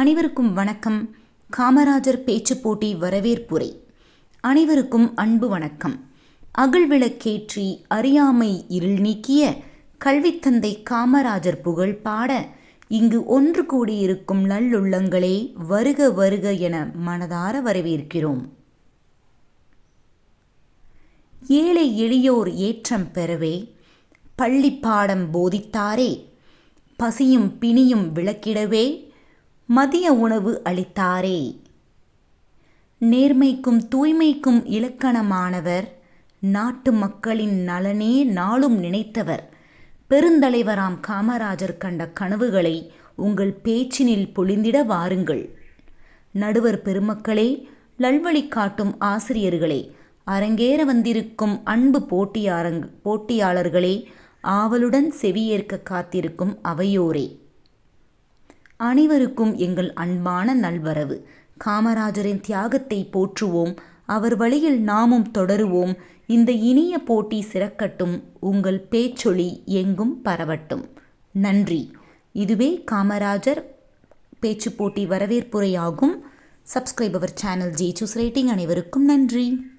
அனைவருக்கும் வணக்கம். காமராஜர் பேச்சு போட்டி வரவேற்புரை. அனைவருக்கும் அன்பு வணக்கம். அகழ்விளக்கேற்றி அறியாமை இருள் நீக்கிய கல்வித்தந்தை காமராஜர் புகழ் பாட இங்கு ஒன்று கூடியிருக்கும் நல்லுள்ளங்களே வருக வருக என மனதார வரவேற்கிறோம். ஏழை எளியோர் ஏற்றம் பெறவே பள்ளி பாடம் போதித்தாரே. பசியும் பிணியும் விளக்கிடவே மதிய உணவு அளித்தாரே. நேர்மைக்கும் தூய்மைக்கும் இலக்கணமானவர் நாட்டு மக்களின் நலனே நாளும் நினைத்தவர். பெருந்தலைவராம் காமராஜர் கண்ட கனவுகளை உங்கள் பேச்சினில் பொழிந்திட வாருங்கள். நடுவர் பெருமக்களே நல்வழி காட்டும் ஆசிரியர்களே அரங்கேற வந்திருக்கும் அன்பு போட்டியாரங் போட்டியாளர்களே ஆவலுடன் செவியேற்க காத்திருக்கும் அவையோரே. அனைவருக்கும் எங்கள் அன்பான நல்வரவு. காமராஜரின் தியாகத்தை போற்றுவோம். அவர் வழியில் நாமும் தொடருவோம். இந்த இனிய போட்டி சிறக்கட்டும். உங்கள் பேச்சொலி எங்கும் பரவட்டும். நன்றி. இதுவே காமராஜர் பேச்சு போட்டி வரவேற்புரையாகும். சப்ஸ்கிரைப் அவர் சேனல் ஜி சூஸ் ரேட்டிங் அனைவருக்கும் நன்றி.